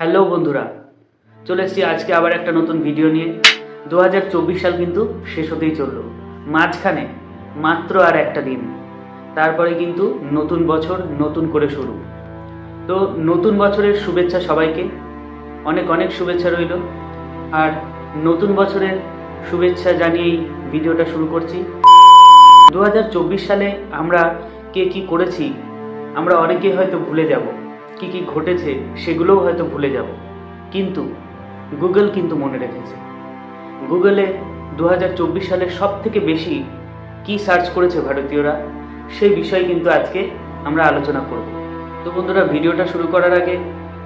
Hello বন্ধুরা, চলে এসেছি আজকে আবার একটা নতুন ভিডিও নিয়ে। দু হাজার চব্বিশ সাল কিন্তু শেষ হতেই চলল, মাঝখানে মাত্র আর একটা দিন। তারপরে কিন্তু নতুন বছর নতুন করে শুরু। তো নতুন বছরের শুভেচ্ছা সবাইকে, অনেক অনেক শুভেচ্ছা রইল। আর নতুন বছরের শুভেচ্ছা জানিয়েই ভিডিওটা শুরু করছি। দু হাজার চব্বিশ সালে আমরা কে কি করেছি, আমরা অনেকেই হয়তো ভুলে যাব। কি কি ঘটেছে সেগুলোও হয়তো ভুলে যাব। কিন্তু গুগল কিন্তু মনে রেখেছে। গুগলে দু হাজার চব্বিশ সালে সব থেকে বেশি কি সার্চ করেছে ভারতীয়রা, সেই বিষয়ে কিন্তু আজকে আমরা আলোচনা করব। তো বন্ধুরা, ভিডিওটা শুরু করার আগে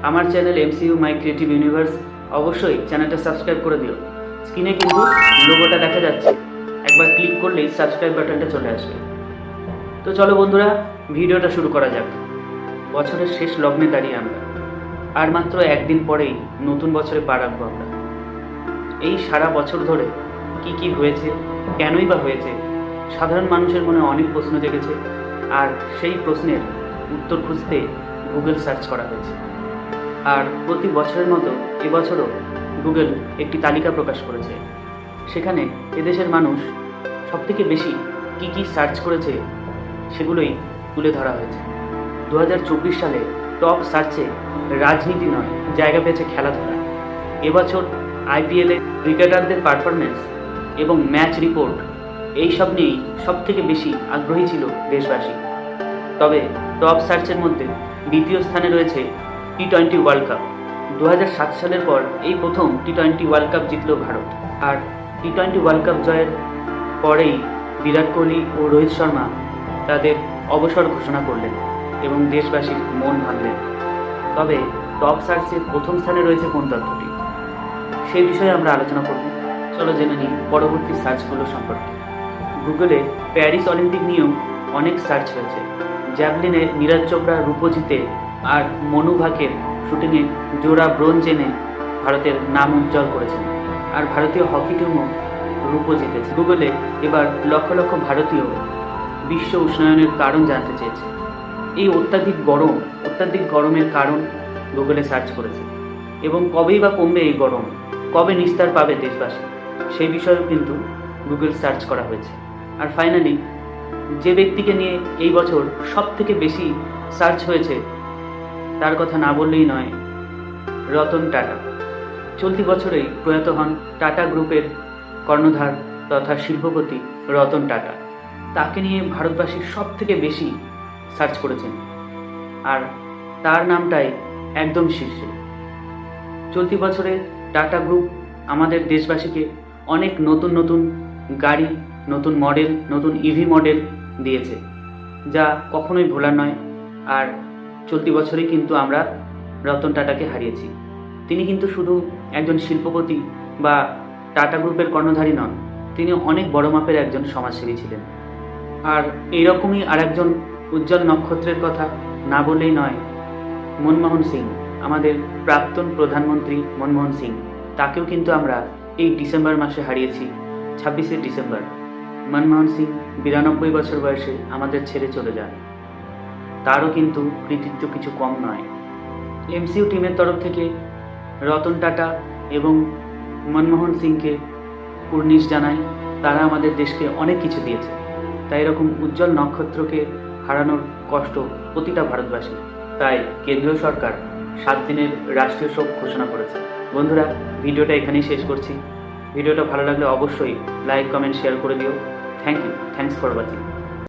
আমার channel MCU my creative universe অবশ্যই চ্যানেলটা সাবস্ক্রাইব করে দিও। স্ক্রিনে কিন্তু লোগোটা দেখা যাচ্ছে। একবার ক্লিক করলেই সাবস্ক্রাইব বাটনটা চলে আসবে। তো চলো বন্ধুরা, ভিডিওটা শুরু করা যাক। বছরের শেষ লগ্নে দাঁড়িয়ে আমরা। আর মাত্র একদিন পরেই নতুন বছরে পা রাখব আমরা। এই সারা বছর ধরে কি কি হয়েছে, কেনই বা হয়েছে, সাধারণ মানুষের মনে অনেক প্রশ্ন জেগেছে, আর সেই প্রশ্নের উত্তর খুঁজতে গুগল সার্চ করা হয়েছে। আর প্রতি বছরের মতো এবছরও গুগল একটি তালিকা প্রকাশ করেছে। সেখানে এদেশের মানুষ সবথেকে বেশি কি কি সার্চ করেছে, সেগুলোই তুলে ধরা হয়েছে। দু হাজার চব্বিশ সালে টপ সার্চে রাজনীতি নয়, জায়গা পেয়েছে খেলাধুলা। এবছর আইপিএলে ক্রিকেটারদের পারফরমেন্স এবং ম্যাচ রিপোর্ট এই সব নিয়েই সব থেকে বেশি আগ্রহী ছিল দেশবাসী। তবে টপ সার্চের মধ্যে দ্বিতীয় স্থানে রয়েছে টি টোয়েন্টি ওয়ার্ল্ড কাপ দু হাজার সাত সালের পর এই প্রথম টি টোয়েন্টি ওয়ার্ল্ড কাপ জিতল ভারত। আর টি টোয়েন্টি ওয়ার্ল্ড কাপ জয়ের পরেই বিরাট কোহলি ও রোহিত শর্মা তাদের অবসর ঘোষণা করলেন। এবং দেশবাসীর মন ভাঙলেন। তবে টপ সার্চের প্রথম স্থানে রয়েছে কোন তথ্যটি? সেই বিষয়ে আমরা আলোচনা করব। চলো জেনে নিই পরবর্তী সার্চগুলো সম্পর্কে। গুগলে প্যারিস অলিম্পিক নিয়েও অনেক সার্চ হয়েছে। জ্যাভলিনে নীরাজ চোপড়া রূপো জিতে আর মনু ভাকের শুটিংয়ে জোড়া ব্রোঞ্জ এনে ভারতের নাম উজ্জ্বল করেছেন। আর ভারতীয় হকি টিমও রূপো জিতেছে। গুগলে এবার লক্ষ লক্ষ ভারতীয় বিশ্ব উষ্ণায়নের কারণ জানতে চেয়েছে। এই অত্যাধিক গরম, অত্যাধিক গরমের কারণ গুগলে সার্চ করেছে। এবং কবেই বা কমবে এই গরম, কবে নিস্তার পাবে দেশবাসী, সেই বিষয়েও কিন্তু গুগল সার্চ করা হয়েছে। আর ফাইনালি যে ব্যক্তিকে নিয়ে এই বছর সব থেকে বেশি সার্চ হয়েছে, তার কথা না বললেই নয়, রতন টাটা। চলতি বছরেই প্রয়াত হন টাটা গ্রুপের কর্ণধার তথা শিল্পপতি রতন টাটা। তাকে নিয়ে ভারতবাসীর সব থেকে বেশি সার্চ করেছেন। আর তার নামটাই একদম শীর্ষে। চলতি বছরে টাটা গ্রুপ আমাদের দেশবাসীকে অনেক নতুন নতুন গাড়ি, নতুন মডেল, নতুন ইভি মডেল দিয়েছে, যা কখনোই ভোলার নয়। আর চলতি বছরেই কিন্তু আমরা রতন টাটাকে হারিয়েছি। তিনি কিন্তু শুধু একজন শিল্পপতি বা টাটা গ্রুপের কর্ণধারী নন, তিনি অনেক বড় মাপের একজন সমাজসেবী ছিলেন। আর এইরকমই আরেকজন উজ্জ্বল নক্ষত্রের কথা না বললেই নয়। মনমোহন সিং, আমাদের প্রাক্তন প্রধানমন্ত্রী মনমোহন সিং, তাকেও কিন্তু আমরা এই ডিসেম্বর মাসে হারিয়েছি, ছাব্বিশে ডিসেম্বর। মনমোহন সিং বিরানব্বই বছর বয়সে আমাদের ছেড়ে চলে যান। তারও কিন্তু কৃতিত্ব কিছু কম নয়। এমসিউ টিমের তরফ থেকে রতন টাটা এবং মনমোহন সিংকে কুর্নিশ জানাই, তারা আমাদের দেশকে অনেক কিছু দিয়েছে। তাই এরকম উজ্জ্বল নক্ষত্রকে হারানোর কষ্ট প্রতিটা ভারতবাসী। তাই কেন্দ্রীয় সরকার সাত দিনের রাষ্ট্রীয় শোক ঘোষণা করেছে। বন্ধুরা, ভিডিওটা এখানেই শেষ করছি। ভিডিওটা ভালো লাগলে অবশ্যই লাইক কমেন্ট শেয়ার করে দিও। Thank you thanks for watching